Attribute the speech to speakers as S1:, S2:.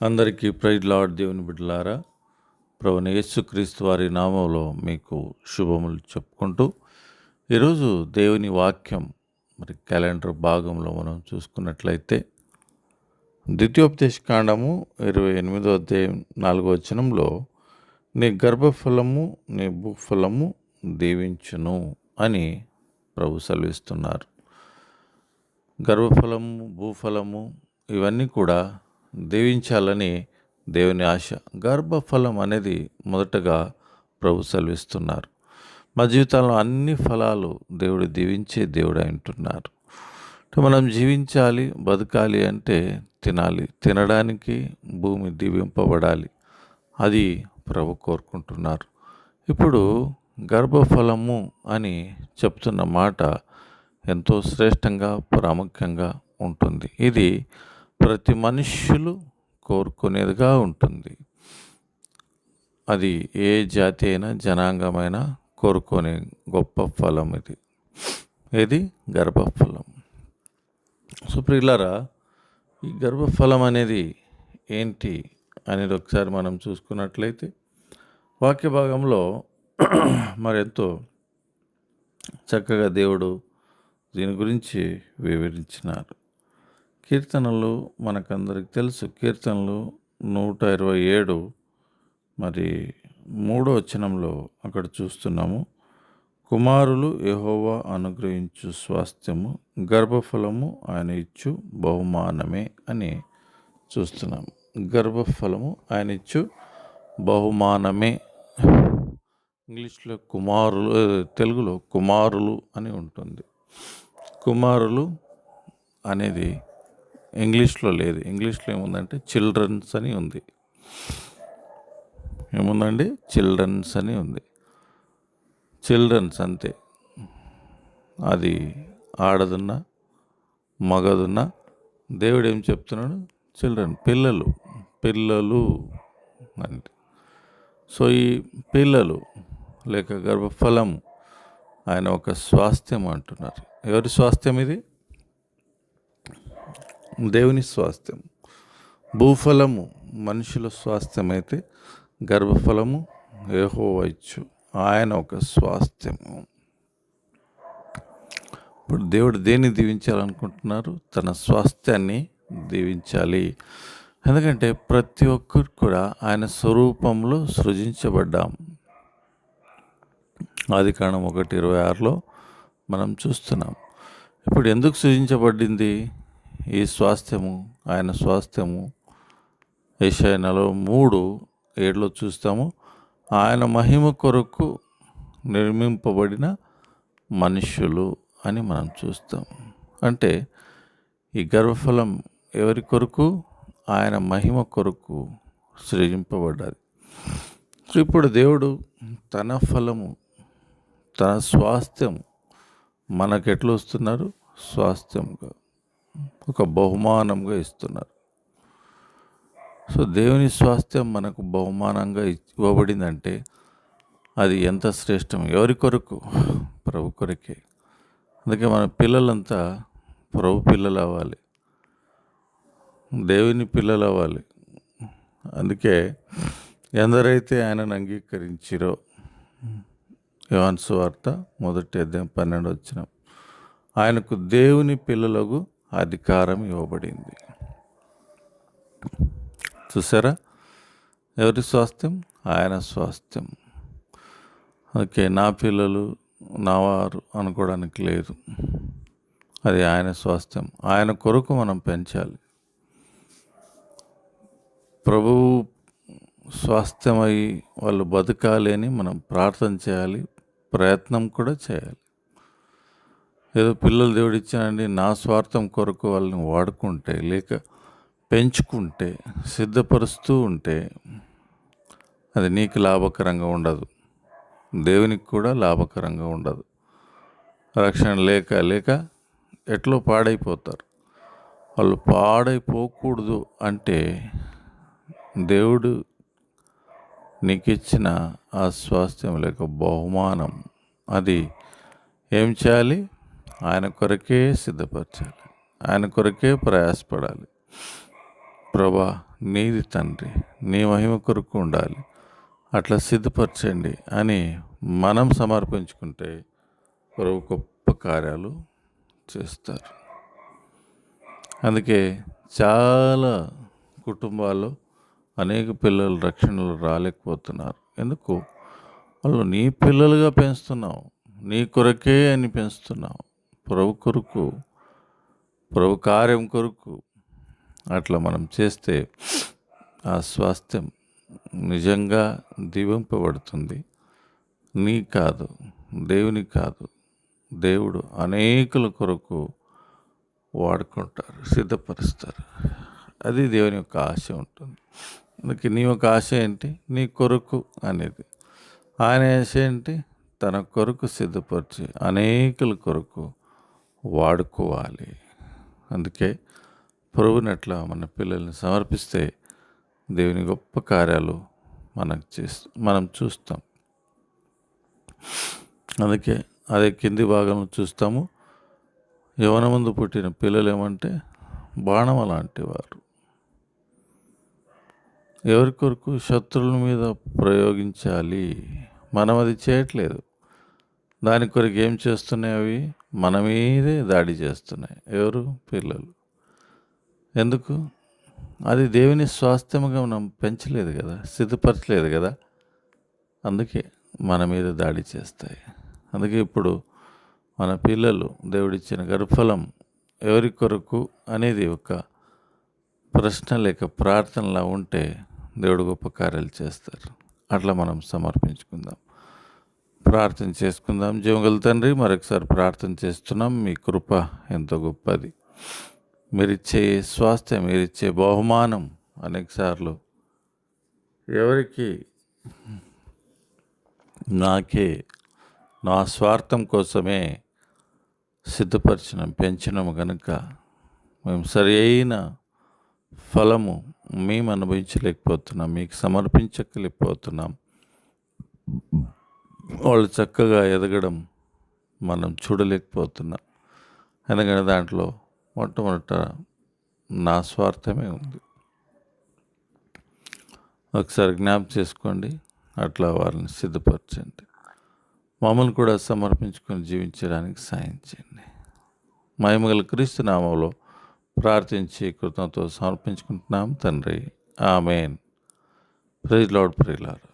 S1: అందరికీ praise lord దేవుని బిడ్డలారా ప్రభుని యేసుక్రీస్తు వారి నామంలో మీకు శుభములు చెప్పుకుంటూ ఈరోజు దేవుని వాక్యం మరి క్యాలెండర్ భాగంలో మనం చూసుకున్నట్లయితే ద్వితీయోపదేశ కాండము ఇరవై ఎనిమిదో అధ్యాయం నాలుగో వచనంలో నీ గర్భఫలము నీ భూఫలము దీవించును అని ప్రభు సెలవిస్తున్నారు. గర్భఫలము భూఫలము ఇవన్నీ కూడా దీవించాలని దేవుని ఆశ. గర్భఫలం అనేది మొదటగా ప్రభు సెలవిస్తున్నారు. మా జీవితంలో అన్ని ఫలాలు దేవుడు దీవించే దేవుడు అంటున్నారు మనం జీవించాలి బతకాలి అంటే తినాలి. తినడానికి భూమి దీవింపబడాలి. అది ప్రభు కోరుకుంటున్నారు. ఇప్పుడు గర్భఫలము అని చెప్తున్న మాట ఎంతో శ్రేష్టంగా ప్రాముఖ్యంగా ఉంటుంది. ఇది ప్రతి మనుష్యులు కోరుకునేదిగా ఉంటుంది. అది ఏ జాతి అయినా జనాంగమైనా కోరుకునే గొప్ప ఫలం ఇది. ఇది గర్భఫలం. సో ప్రియులారా ఈ గర్భఫలం అనేది ఏంటి అనేది ఒకసారి మనం చూసుకున్నట్లయితే వాక్య భాగంలో మరెంతో చక్కగా దేవుడు దీని గురించి వివరించినారు. కీర్తనలు మనకందరికి తెలుసు. కీర్తనలు నూట ఇరవై ఏడు మరి మూడో వచనంలో అక్కడ చూస్తున్నాము. కుమారులు యహోవా అనుగ్రహించు స్వాస్థ్యము గర్భఫలము ఆయన ఇచ్చు బహుమానమే అని చూస్తున్నాము. గర్భఫలము ఆయన ఇచ్చు బహుమానమే. ఇంగ్లీష్లో కుమారులు తెలుగులో కుమారులు అని ఉంటుంది. కుమారులు అనేది ఇంగ్లీష్లో లేదు. ఇంగ్లీష్లో ఏముందంటే చిల్డ్రన్స్ అని ఉంది. ఏముందండి? చిల్డ్రన్స్ అని ఉంది. చిల్డ్రన్స్ అంతే. అది ఆడదున్నా మగదున్నా దేవుడు ఏం చెప్తున్నాడు? చిల్డ్రన్ పిల్లలు పిల్లలు అంటే. సో ఈ పిల్లలు లేక గర్భఫలం ఆయన ఒక స్వాస్థ్యం అంటున్నారు. ఎవరి స్వాస్థ్యం ఇది? దేవుని స్వాస్థ్యం. భూఫలము మనుషుల స్వాస్థ్యం అయితే గర్భఫలము ఏహోవచ్చు ఆయన ఒక స్వాస్థ్యము. ఇప్పుడు దేవుడు దేన్ని దీవించాలనుకుంటున్నారు? తన స్వాస్థ్యాన్ని దీవించాలి. ఎందుకంటే ప్రతి ఒక్కరు కూడా ఆయన స్వరూపంలో సృజించబడ్డాం. ఆది కాండం ఒకటి ఇరవై ఆరులో మనం చూస్తున్నాం. ఇప్పుడు ఎందుకు సృజించబడింది? ఈ స్వాస్థ్యము ఆయన స్వాస్థ్యము. ఏషాయనలో మూడు ఏడులో చూస్తాము. ఆయన మహిమ కొరకు నిర్మింపబడిన మనుష్యులు అని మనం చూస్తాం. అంటే ఈ గర్వఫలం ఎవరి కొరకు? ఆయన మహిమ కొరకు సృజింపబడ్డది. ఇప్పుడు దేవుడు తన ఫలము తన స్వాస్థ్యం మనకు ఎట్లా వస్తున్నారు? స్వాస్థ్యంగా. ఒక బహుమానంగా ఇస్తున్నారు. సో దేవుని స్వాస్థ్యం మనకు బహుమానంగా ఇవ్వబడిందంటే అది ఎంత శ్రేష్టం? ఎవరి కొరకు? ప్రభు కొరకే. అందుకే మన పిల్లలంతా ప్రభు పిల్లలు అవ్వాలి దేవుని పిల్లలు అవ్వాలి అందుకే ఎందరైతే ఆయనను అంగీకరించిరో యోహాన్ సువార్త మొదటి అధ్యాయం పన్నెండు వచ్చిన ఆయనకు దేవుని పిల్లలకు అధికారం ఇవ్వబడింది. చూసారా? ఎవరి స్వాస్థ్యం? ఆయన స్వాస్థ్యం. ఓకే నా పిల్లలు నా వారు అనుకోవడానికి లేదు. అది ఆయన స్వాస్థ్యం. ఆయన కొరకు మనం పెంచాలి. ప్రభువు స్వాస్థ్యమై వాళ్ళు బతకాలి అని మనం ప్రార్థన చేయాలి ప్రయత్నం కూడా చేయాలి. ఏదో పిల్లలు దేవుడు ఇచ్చానండి నా స్వార్థం కొరకు వాళ్ళని వాడుకుంటే లేక పెంచుకుంటే సిద్ధపరుస్తూ ఉంటే అది నీకు లాభకరంగా ఉండదు. దేవునికి కూడా లాభకరంగా ఉండదు. రక్షణ లేక లేక ఎట్లో పాడైపోతారు. వాళ్ళు పాడైపోకూడదు అంటే దేవుడు నీకు ఇచ్చిన ఆ స్వాస్థ్యం లేక బహుమానం. అది ఏం చేయాలి? ఆయన కొరకే సిద్ధపరచాలి. ఆయన కొరకే ప్రయాసపడాలి. ప్రభా నీది తండ్రి నీ మహిమ కొరకు ఉండాలి. అట్లా సిద్ధపరచండి అని మనం సమర్పించుకుంటే ప్రభు గొప్ప కార్యాలు చేస్తారు. అందుకే చాలా కుటుంబాల్లో అనేక పిల్లలు రక్షణలు రాలేకపోతున్నారు. ఎందుకు? వాళ్ళు నీ పిల్లలుగా పెంచుతున్నావు. నీ కొరకే అని పెంచుతున్నావు. ప్రభు కొరకు ప్రభు కార్యం కొరకు అట్లా మనం చేస్తే ఆ స్వాస్థ్యం నిజంగా దీవింపబడుతుంది. నీ కాదు దేవుని కాదు దేవుడు అనేకుల కొరకు వాడుకుంటారు సిద్ధపరుస్తారు. అది దేవుని యొక్క ఆశ ఉంటుంది. అందుకే నీ యొక్క ఆశ ఏంటి? నీ కొరకు అనేది. ఆయన ఆశ ఏంటి? తన కొరకు సిద్ధపరిచి అనేకుల కొరకు వాడుకోవాలి. అందుకే ప్రభునట్లా మన పిల్లల్ని సమర్పిస్తే దేవుని గొప్ప కార్యాలు మనకు చేస్తూ మనం చూస్తాం. అందుకే అదే కింది భాగంలో చూస్తాము. యవన ముందు పుట్టిన పిల్లలు ఏమంటే బాణం అలాంటి వారు ఎవరి కొరకు శత్రువుల మీద ప్రయోగించాలి? మనం అది చేయట్లేదు. దాని కొరకు ఏం చేస్తున్నాయి అవి? మన మీదే దాడి చేస్తున్నాయి. ఎవరు? పిల్లలు. ఎందుకు? అది దేవుని స్వాస్థ్యముగా మనం పెంచలేదు కదా సిద్ధపరచలేదు కదా. అందుకే మన మీద దాడి చేస్తాయి. అందుకే ఇప్పుడు మన పిల్లలు దేవుడిచ్చిన గర్భఫలం ఎవరి కొరకు అనేది ఒక ప్రశ్న లేక ప్రార్థనలా ఉంటే దేవుడు గొప్ప కార్యాలు చేస్తారు. అట్లా మనం సమర్పించుకుందాం. ప్రార్థన చేసుకుందాం. జీవగల తండ్రి మరొకసారి ప్రార్థన చేస్తున్నాం. మీ కృప ఎంతో గొప్పది. మీరిచ్చే స్వాస్థ్యం మీరిచ్చే బహుమానం అనేకసార్లు ఎవరికి నాకే నా స్వార్థం కోసమే సిద్ధపరిచిన పెంచినము కనుక మేము సరి అయిన ఫలము మేము అనుభవించలేకపోతున్నాం మీకు సమర్పించలేకపోతున్నాం. వాళ్ళు చక్కగా ఎదగడం మనం చూడలేకపోతున్నాం. ఎందుకంటే దాంట్లో మొట్టమొదట నా స్వార్థమే ఉంది. ఒకసారి జ్ఞాపం చేసుకోండి అట్లా వారిని సిద్ధపరచండి. మమ్మల్ని కూడా సమర్పించుకొని జీవించడానికి సాయం చేయండి. మహిమగల క్రీస్తు నామంలో ప్రార్థించి కృతంతో సమర్పించుకుంటున్నాం తండ్రి. ఆమెన్. ప్రైజ్ లాడ్ ప్రియులారు